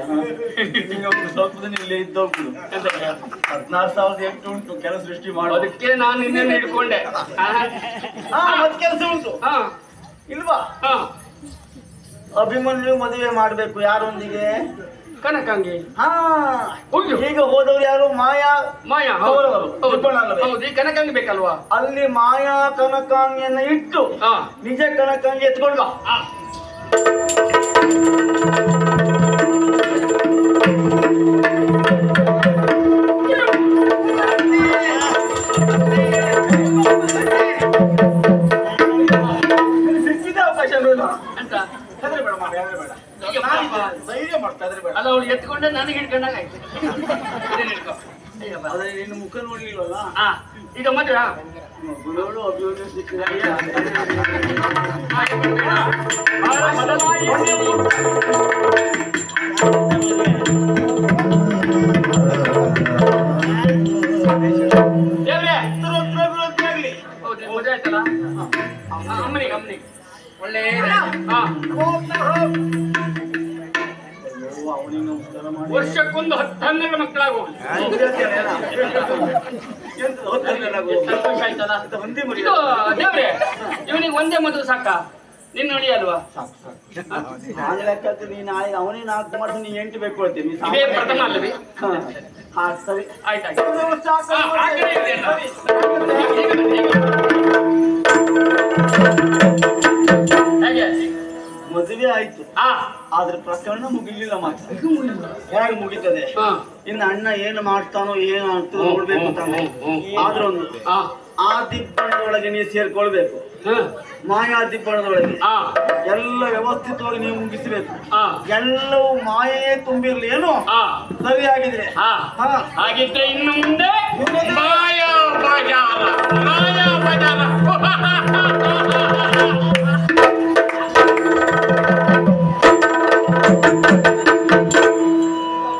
ಮೊದಲು ಇಲ್ಲೇ ಇದ್ದೋಗ್ಬಿಡು. ಹದಿನಾರು ಸಾವಿರದ ಎಂಟು ಉಂಟು ಕೆಲಸ ಸೃಷ್ಟಿ ಮಾಡುವ. ಅದಕ್ಕೆ ನಾನು ನಿನ್ನೆ ಹಿಡ್ಕೊಂಡೆ. ಆ, ಹಾ ಮತ್ ಕೆಲಸ ಉಂಟು. ಹಾ, ಇಲ್ವಾ? ಹಾ. ಅಭಿಮನ್ಯು ಮದುವೆ ಮಾಡಬೇಕು ಯಾರೊಂದಿಗೆ? ಕನಕಂಗೆ ಹಾ. ಈಗ ಹೋದವ್ರು ಯಾರು? ಮಾಯಾ? ಮಾಯಾ ಹೌದು. ಕನಕಂಗಿ ಬೇಕಲ್ವಾ? ಅಲ್ಲಿ ಮಾಯಾ ಕನಕಾಂಗಿಯನ್ನ ಇಟ್ಟು ನಿಜ ಕನಕಾಂಗಿ ಎತ್ಕೊಂಡು ಧೈರ್ಯ ಮಾಡ್ತಾ ಹೆದರ್ಬೇಡ. ಅಲ್ಲ ಅವಳು ಎತ್ಕೊಂಡೆ ನನಗೆ ಹಿಡ್ಕೊಂಡಾಗ ಆಯ್ತು. ನಿನ್ನ ಮುಖ ನೋಡ್ಲಿಲ್ವಲ್ಲ ಹಾ ಈಗ ಮದುವೆ. ಹೌದು ಮದುವೆ ಆಯ್ತಲ್ಲ? ಅಮ್ಮನಿಗೆ ಅಮ್ಮನಿಗೆ. ಒಳ್ಳೆ ಹಾ ಒಂದೇ ಹತ್ತು ಹನ್ನೆರಡು ದೇವ್ರೆ ಇವನಿಗೆ ಒಂದೇ ಮದುವೆ ಸಾಕ. ನಿನ್ನ ನೋಡಿ ಅಲ್ವಾ? ನಾನು ನೀನು ಅವನೇ ನಾಲ್ಕು ಮಾಡ್ತೀನಿ ನೀನ್ ಎಂಟು ಬೇಕು ಹೇಳ್ತೀನಿ ನೀನು ಇದೇ ಸಾಮಾನ್ಯ- ಪ್ರಥಮ ಅಲ್ಲವೇ ಹಾ. ಹಾ ಸರಿ ಆಯ್ತಾಯ್ತು ಆಯ್ತು. ಆದ್ರೆ ಪ್ರಕರಣ ಮುಗಿಲಿಲ್ಲ ಮಾತ್ರ. ಹೇಗೆ ಮುಗಿತದೆ? ಇನ್ನು ಅಣ್ಣ ಏನು ಮಾಡ್ತಾನೋ ಏನು ಅಂತ ನೋಡ್ಬೇಕು ತಾನೆ. ಆದ್ರೂ ಒಂದು ಹಾ. ಆ ದಿಬ್ಬಣದೊಳಗೆ ನೀವು ಸೇರ್ಕೊಳ್ಬೇಕು. ಮಾಯಾ ದಿಬ್ಬಣದೊಳಗೆ. ಎಲ್ಲ ವ್ಯವಸ್ಥಿತವಾಗಿ ನೀವು ಮುಗಿಸಬೇಕು. ಎಲ್ಲವೂ ಮಾಯೆಯೇ ತುಂಬಿರ್ಲಿ. ಏನು? ಹಾ. ಸರಿಯಾಗಿದ್ರೆ ಹಾ. ಹಾ. ಹಾಗಿದ್ರೆ ಇನ್ನು ಮುಂದೆ ಮಾಯಾ